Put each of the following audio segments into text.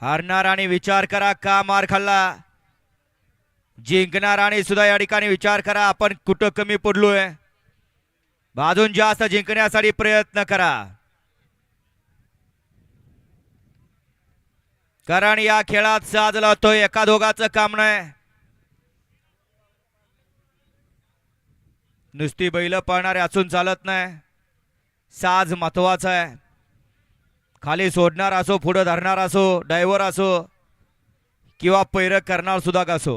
हरणार आणि विचार करा का मार खाल्ला? जिंकणार आणि सुद्धा या ठिकाणी विचार करा आपण कुठं कमी पडलोय? बाजून जास्त जिंकण्यासाठी प्रयत्न करा. कारण या खेळात साजला तो एका दोघाचं काम नाही. नुसती बैल पळणारे असून चालत नाही. साज महत्त्वाचा आहे. खाली सोडणार असो पुढं धरणार असो डायव्हर असो किंवा पैर करणार सुद्धा असो.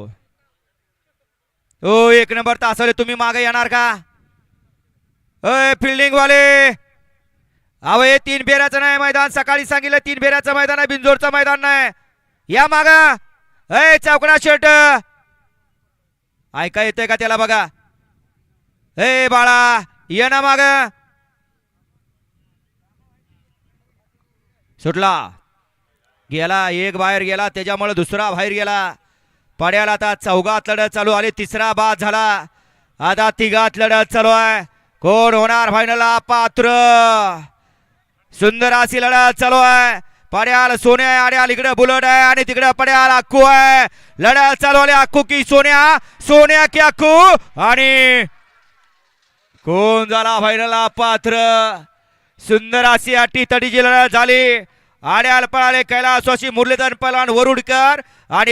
ओ एक नंबर तासवले तुम्ही मागे येणार का? अय फिल्डिंग वाले हे तीन फेऱ्याचं नाही मैदान सकाळी सांगितलं तीन फेऱ्याचं मैदान आहे बिंजोरचं मैदान नाही. या मागा! अय चौकणा शर्ट ऐका येतंय का त्याला बघा? ए बाळा ये ना माग. सुटला. गेला एक बाहेर गेला त्याच्यामुळे दुसरा बाहेर गेला. पड्याला आता चौघात लढत चालू आली तिसरा बाद झाला. आता तिघात लढत चालू आहे. कोण होणार फायनलला पात्र. सुंदर अशी लढत चालू आहे. पड्याल सोन्या आड्याल इकडे बुलट आहे आणि तिकडे पड्याल अक्कू आहे. लढत चालू आली अक्कू की सोन्या सोन्या की अक्कू आणि कोण झाला फायनलला पात्र. सुंदर अशी अटी तडी लढत झाली. आड्याल पळाले कैलासवासी मुरलीधर पलान वरुडकर आणि